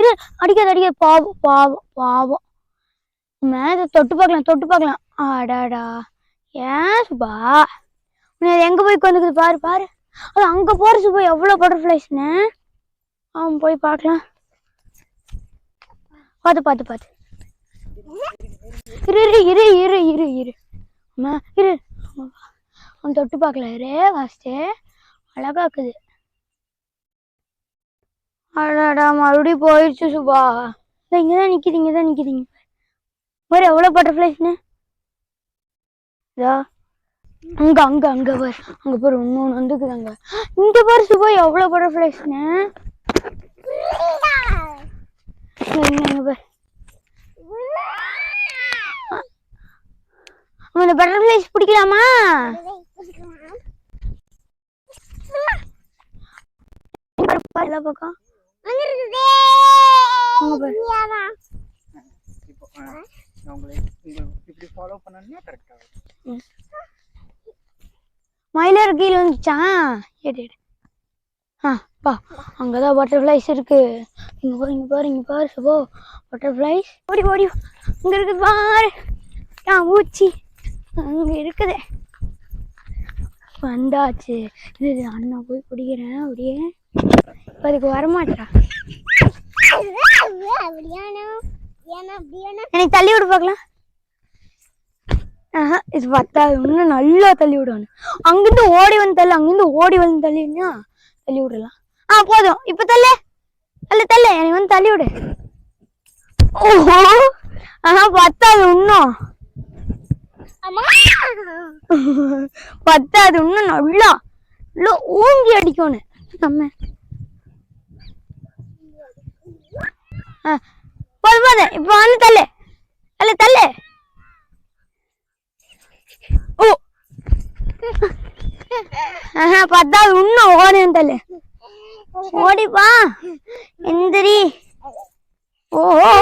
இரு அடிக்காத அடிக்காது. பாவம் பாவம் பாவம். மேலே தொட்டு பார்க்கலாம் தொட்டு பார்க்கலாம். ஆடாடா ஏன் சுபா? உன்னை அது எங்க போய் உட்காந்துக்குது பாரு பாரு. அது அங்க போகிற சுபா எவ்வளவு பட்டர்ஃப்ளைஸ்னு அவன் போய் பார்க்கலாம். பார்த்து பார்த்து பார்த்து. இரு இரு இரு இரு இரு இரு. அம்மா இரு. அவன் தொட்டு பார்க்கல. இரு ஃபஸ்ட்டு அழகாக்குது அடாடா மறுபடியும் போயிடுச்சு சுபா. இதோ இங்கே தான் நிற்கிது இங்கே தான் நிற்கிது பாரு எவ்வளோ பட்டர்ஃப்ளைஸ்னு இதோ அங்க அங்க அங்க பாரு. அங்க பாரு இன்னொன்று வந்துக்குது அங்க. இங்க பாரு சுபா எவ்வளோ பட்டர்ஃப்ளைஸ்னு இங்க பாரு. இந்த பட்டர்ஃப்ளைஸ் பிடிக்கலாமா? எல்லா பக்கம். இப்போ நான் இப்படி ஃபாலோ இருக்கும். மயிலார் கீழே வந்துச்சா? எடு ஆ பா அங்கதான் பட்டர்ஃப்ளைஸ் இருக்கு. இங்க பாரு இங்க பாரு இங்க பாரு சுபோ பட்டர்ஃப்ளைஸ் ஓடி ஓடி. இங்க இருக்குது பாரு. ஆ ஊச்சி. அங்க இருக்குது. வந்தாச்சு. இது இது, அண்ணா போய் பிடிக்கிறேன் அப்படியே. இப்ப அதுக்கு வரமாட்டா எனக்கு தள்ளி விடு பார்க்கலாம். ஆஹா, இது பத்தாது இன்னும் நல்லா தள்ளி விடணும் அங்கிருந்து ஓடி வந்து தள்ளு அங்கிருந்து ஓடி வந்து தள்ளினா தள்ளி விடலாம். ஆ போதும். இப்ப தள்ளு. தள்ளு தள்ளு. எனக்கு வந்து தள்ளி விடு. ஓஹோ. ஆஹா பத்தாது இன்னும். பத்தாது இன்னும் நல்லா. நல்லா ஊங்கி அடிக்கணும். நம்ம ஆ, இப்போ வந்து தள்ளு. அல்ல தள்ளு. ஓ. ஆஹா பார்த்தா இன்னும் ஓடும் தள்ளு. ஓடிப்பா எந்திரி. ஓ ஓ